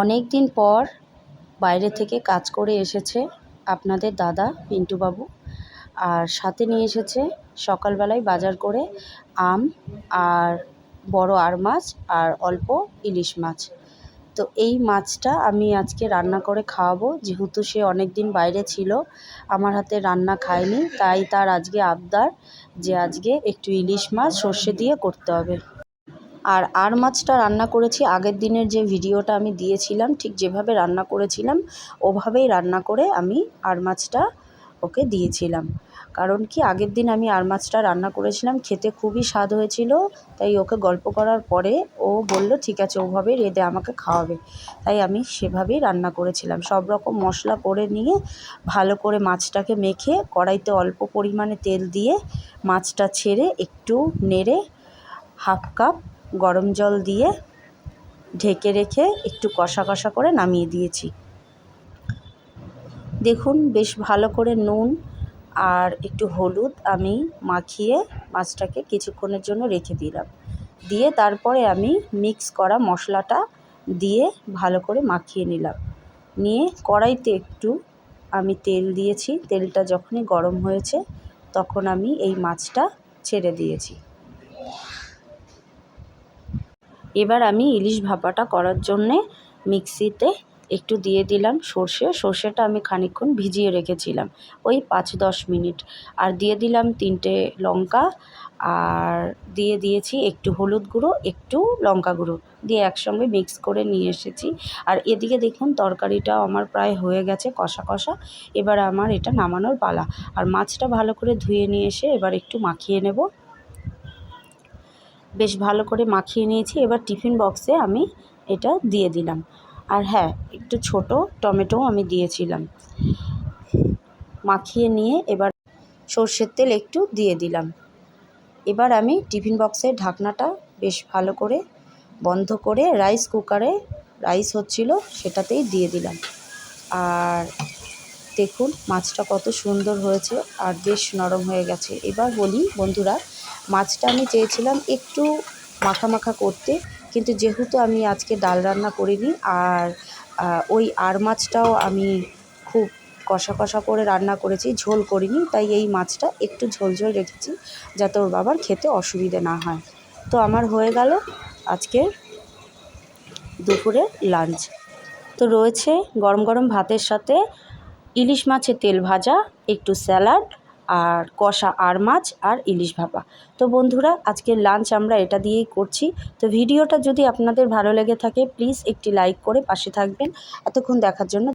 অনেক দিন পর বাইরে থেকে কাজ করে এসেছে আপনাদের দাদা পিন্টুবাবু। আর সাথে নিয়ে এসেছে সকালবেলায় বাজার করে আম আর বড় আর মাছ আর অল্প ইলিশ মাছ। তো এই মাছটা আমি আজকে রান্না করে খাওয়াবো। যেহেতু সে অনেক দিন বাইরে ছিল, আমার হাতে রান্না খায়নি, তাই তার আজকে আবদার যে আজকে একটু ইলিশ মাছ সর্ষে দিয়ে করতে হবে। আর আর মাছটা রান্না করেছি। আগের দিনের যে ভিডিওটা আমি দিয়েছিলাম, ঠিক যেভাবে রান্না করেছিলাম, ওভাবেই রান্না করে আমি আর মাছটা ওকে দিয়েছিলাম। কারণ কি, আগের দিন আমি আর মাছটা রান্না করেছিলাম, খেতে খুবই স্বাদ হয়েছিল, তাই ওকে গল্প করার পরে ও বলল, ঠিক আছে, ওভাবেই রেঁধে আমাকে খাওয়াবে। তাই আমি সেভাবেই রান্না করেছিলাম। সব রকম মশলা করে নিয়ে ভালো করে মাছটাকে মেখে কড়াইতে অল্প পরিমাণে তেল দিয়ে মাছটা ছেড়ে একটু নেড়ে হাফ কাপ গরম জল দিয়ে ঢেকে রেখে একটু কষা কষা করে নামিয়ে দিয়েছি। দেখুন, বেশ ভালো করে নুন আর একটু হলুদ আমি মাখিয়ে মাছটাকে কিছুক্ষণের জন্য রেখে দিলাম। দিয়ে তারপরে আমি মিক্স করা মশলাটা দিয়ে ভালো করে মাখিয়ে নিলাম। নিয়ে কড়াইতে একটু আমি তেল দিয়েছি। তেলটা যখনই গরম হয়েছে তখন আমি এই মাছটা ছেড়ে দিয়েছি। এবার আমি ইলিশ ভাপাটা করার জন্যে মিক্সিতে একটু দিয়ে দিলাম সর্ষে। সর্ষেটা আমি খানিকক্ষণ ভিজিয়ে রেখেছিলাম, ওই পাঁচ দশ মিনিট। আর দিয়ে দিলাম তিনটে লঙ্কা, আর দিয়ে দিয়েছি একটু হলুদ গুঁড়ো, একটু লঙ্কা গুঁড়ো দিয়ে একসঙ্গে মিক্স করে নিয়ে এসেছি। আর এদিকে দেখুন তরকারিটাও আমার প্রায় হয়ে গেছে কষা কষা, এবার আমার এটা নামানোর পালা। আর মাছটা ভালো করে ধুয়ে নিয়ে এসে এবার একটু মাখিয়ে নেব। বেশ ভালো করে মাখিয়ে নিয়েছি। এবার টিফিন বক্সে আমি এটা দিয়ে দিলাম। আর হ্যাঁ একটু ছোট টমেটোও আমি দিয়েছিলাম। মাখিয়ে নিয়ে এবার সর্ষের তেল একটু দিয়ে দিলাম। এবার আমি টিফিন বক্সের ঢাকনাটা বেশ ভালো করে বন্ধ করে রাইস কুকারে রাইস হচ্ছিল সেটাতেই দিয়ে দিলাম। আর দেখুন, মাছটা কত সুন্দর হয়েছে আর বেশ নরম হয়ে গেছে। এবার বলি, বন্ধুরা মাছটা আমি চেয়েছিলাম একটু মাখা মাখা করতে, কিন্তু যেহেতু আমি আজকে ডাল রান্না করিনি আর ওই আর মাছটাও আমি খুব কষা কষা করে রান্না করেছি, ঝোল করিনি, তাই এই মাছটা একটু ঝোল ঝোল রেখেছি যাতে ওর বাবার খেতে অসুবিধে না হয়। তো আমার হয়ে গেল আজকের দুপুরের লাঞ্চ। তো রয়েছে গরম গরম ভাতের সাথে ইলিশ মাছের তেল ভাজা, একটু স্যালাড আর কষা আর মাছ আর ইলিশ ভাপা। তো বন্ধুরা, আজকের লাঞ্চ আমরা এটা দিয়েই করছি। তো ভিডিওটা যদি আপনাদের ভালো লেগে থাকে প্লিজ একটি লাইক করে পাশে থাকবেন। এতক্ষণ দেখার জন্য